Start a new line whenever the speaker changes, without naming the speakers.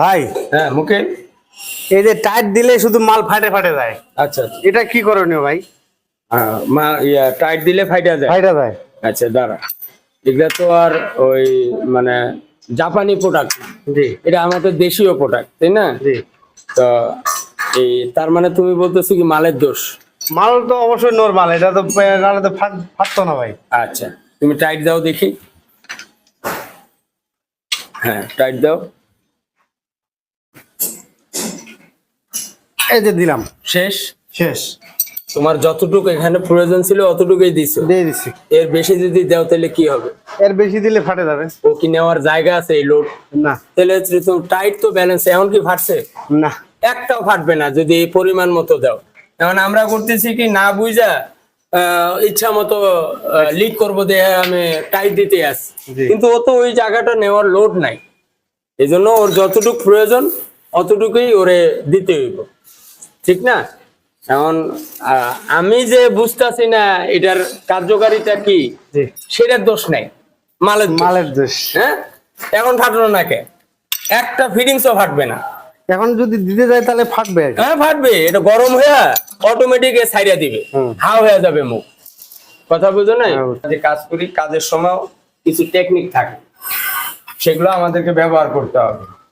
ভাই
হ্যাঁ মুখে?
এই যে টাইট দিলে শুধু মাল ফাটে ফাটে যায়।
আচ্ছা
এটা কি করণীয় ভাই?
মা ইয়া টাইট দিলে ফাইটা যায়?
ফাইটা যায়।
আচ্ছা দাঁড়া। এগুলা তো আর ওই মানে জাপানি প্রোডাক্ট
জি।
এটা আমাদের দেশীয় প্রোডাক্ট তাই না?
জি।
তো এই তার মানে তুমি বলতেছো কি মালের দোষ?
মাল তো অবশ্যই নরমাল এটা তো নাহলে তো ফাট ফাটতো না ভাই।
আচ্ছা তুমি টাইট দাও দেখি। হ্যাঁ টাইট দাও।
এই যে দিলাম।
শেষ?
শেষ।
তোমার যতটুকু এখানে প্রয়োজন ছিল অতটুকুই দিছো।
দিয়ে দিচ্ছি
এর বেশি যদি দাও তাহলে কি হবে?
এর বেশি দিলে ফাটে যাবে।
ও কি নেওয়ার জায়গা আছে এই লোড?
না।
তাহলে তুমি টাইট তো ব্যালেন্স এখন কি ফাটছে?
না।
একটাও ফাটবে না যদি এই পরিমাণ মতো দাও। এখন আমরা করতেছি কি না বুঝা ইচ্ছা মতো লিক করব দিয়ে আমি টাইট দিতে আসি কিন্তু ও তো ওই জায়গাটা নেওয়ার লোড নাই। এই জন্য ওর যতটুকু প্রয়োজন অতটুকুই ওরে দিতে হইব। ঠিক না? এখন আমি যে বুঝতেছি না এটার কার্যকারিতা কি সেটার দোষ নাই। মালের দোষ।
মালের দোষ।
হ্যাঁ? এখন ফাটলো না কে? একটা ফিটিংসও ফাটবে না।
এখন যদি দিতে যায় তাহলে ফাটবে।
হ্যাঁ ফাটবে। এটা গরম হয়ে অটোমেটিক এ ছাইড়া দিবে। হাও হয়ে যাবে মুখ। কথা বুঝো না
হ্যাঁ,
যে কাজ করি কাজের সময় কিছু টেকনিক থাকে। সেগুলো আমাদেরকে ব্যবহার করতে হবে।